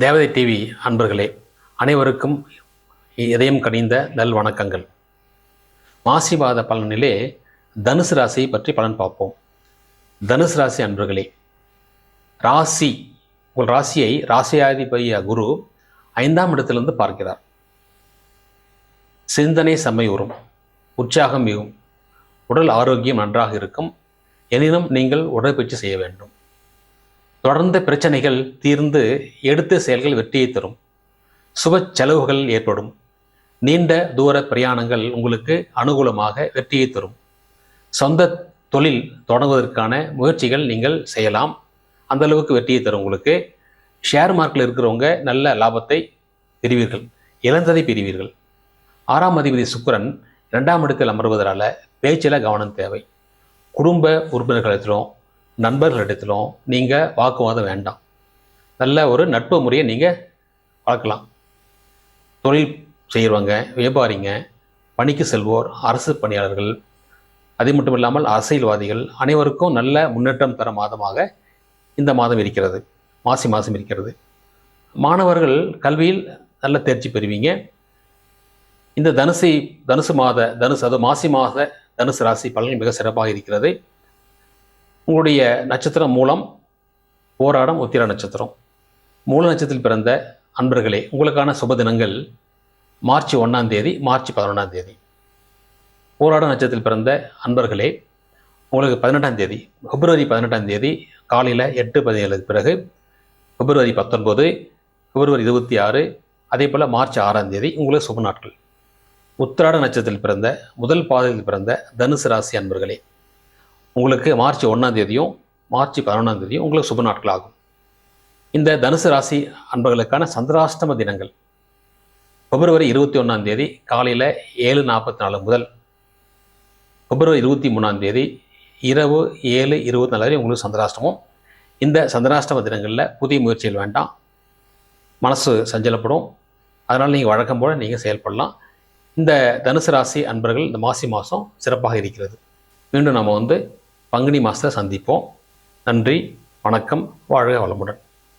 தேவதை டிவி அன்பர்களே அனைவருக்கும் இதயம் கனிந்த நல் வணக்கங்கள். மாசி மாத பலனிலே தனுசு ராசியை பற்றி பலன் பார்ப்போம். தனுசு ராசி அன்பர்களே ராசி உங்கள் ராசியை ராசியாதிபதிய குரு ஐந்தாம் இடத்திலிருந்து பார்க்கிறார். சிந்தனை சமையூறும் உற்சாகம் மிகும் உடல் ஆரோக்கியம் நன்றாக இருக்கும் எனினும் நீங்கள் உடற்பயிற்சி செய்ய வேண்டும். தொடர்ந்த பிரச்சனைகள் தீர்ந்து எடுத்த செயல்கள் வெற்றியை தரும். சுப செலவுகள் ஏற்படும். நீண்ட தூர பிரயாணங்கள் உங்களுக்கு அனுகூலமாக வெற்றியை தரும். சொந்த தொழில் தொடங்குவதற்கான முயற்சிகள் நீங்கள் செய்யலாம். அந்த அளவுக்கு வெற்றியை தரும் உங்களுக்கு. ஷேர் மார்க்கில் இருக்கிறவங்க நல்ல லாபத்தை பெறுவீர்கள். இழந்ததை பெறுவீர்கள். ஆறாம் அதிபதி சுக்கரன் இரண்டாம் இடத்தில் அமர்வதனால பேச்சில் கவனம் தேவை. குடும்ப உறுப்பினர்களிடத்திலும் நண்பர்களிடத்திலும் நீங்கள் வாக்குவாதம் வேண்டாம். நல்ல ஒரு நட்பு முறையை நீங்கள் வளர்க்கலாம். தொழில் செய்கிறவங்க வியாபாரிங்க பணிக்கு செல்வோர் அரசு பணியாளர்கள் அது மட்டும் இல்லாமல் அரசியல்வாதிகள் அனைவருக்கும் நல்ல முன்னேற்றம் தர மாதமாக இந்த மாதம் இருக்கிறது. மாசி மாதம் இருக்கிறது. மாணவர்கள் கல்வியில் நல்ல தேர்ச்சி பெறுவீங்க. இந்த தனுசை தனுசு மாத தனுசு அது மாசி மாத தனுசு ராசி பலன் மிக சிறப்பாக இருக்கிறது. உங்களுடைய நட்சத்திரம் மூலம் போராடம் உத்திர நட்சத்திரம். மூல நட்சத்திரத்தில் பிறந்த அன்பர்களே உங்களுக்கான சுப தினங்கள் மார்ச் ஒன்றாம் தேதி மார்ச் பதினொன்றாம் தேதி. போராட நட்சத்திரத்தில் பிறந்த அன்பர்களே உங்களுக்கு பதினெட்டாம் தேதி பிப்ரவரி பதினெட்டாம் தேதி காலையில் எட்டு பதினேழுக்கு பிறகு பிப்ரவரி பத்தொன்பது பிப்ரவரி இருபத்தி ஆறு அதே போல் மார்ச் ஆறாம் தேதி உங்களுக்கு சுப நாட்கள். உத்திராட நட்சத்திரத்தில் பிறந்த முதல் பாதையில் பிறந்த தனுசு ராசி அன்பர்களே உங்களுக்கு மார்ச் ஒன்றாம் தேதியும் மார்ச் பதினொன்றாம் தேதியும் உங்களுக்கு சுப நாட்கள் ஆகும் இந்த தனுசு ராசி அன்பர்களுக்கான சந்திராஷ்டம தினங்கள். பிப்ரவரி இருபத்தி ஒன்றாம் தேதி காலையில் ஏழு நாற்பத்தி நாலு முதல் பிப்ரவரி இருபத்தி மூணாம் தேதி இரவு ஏழு இருபத்தி நாலு வரை உங்களுக்கு சந்திராஷ்டமம். இந்த சந்திராஷ்டம தினங்களில் புதிய முயற்சிகள் வேண்டாம். மனசு சஞ்சலப்படும். அதனால் நீங்கள் வழக்கம் போல் நீங்கள் செயல்படலாம். இந்த தனுசு ராசி அன்பர்கள் இந்த மாசி மாதம் சிறப்பாக இருக்கிறது. மீண்டும் நம்ம வந்து பங்குனி மாதத்தில் சந்திப்போம். நன்றி வணக்கம் வாழ்க வளமுடன்.